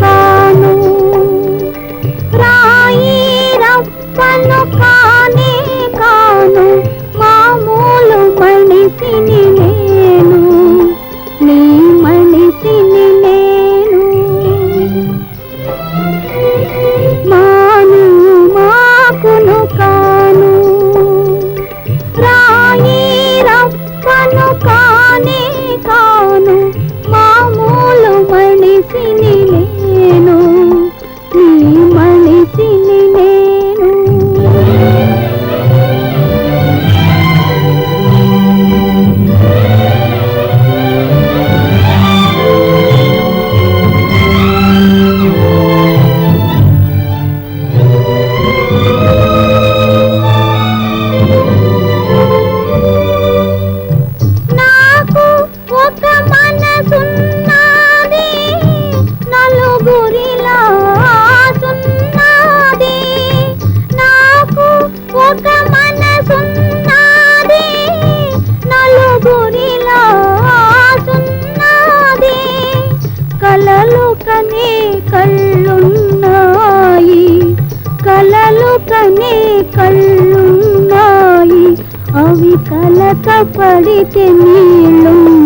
కాను. రాయి రప్పను కా కలలు కనే కళ్ళున్నాయి. కలలు కనే కళ్ళున్నాయి. అవి కలక పడితే నీళ్ళు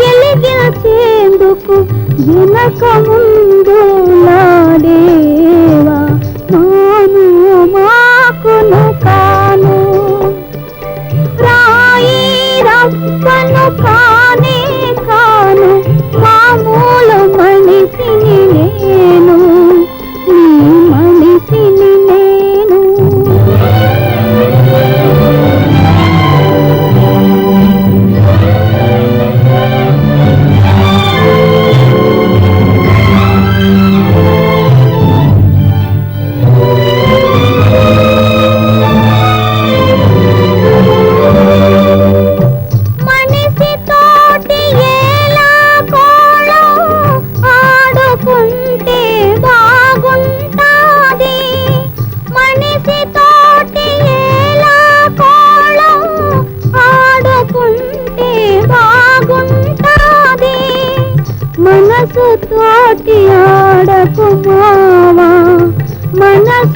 ఎలిగేందుకు వెనక ముందు నాడేవా మాను మాకును కాను. రాయి రప్పను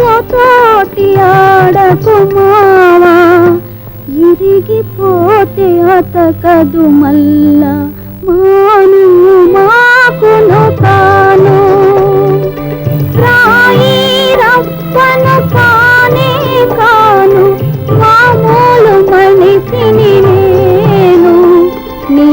తోటి ఆడకుమావా ఇరిగిపోతే అతకదు మల్లా. మాను మాకును తాను రాయి రప్పను కానే కాను. మామూలు మనిషిని నేను. నీ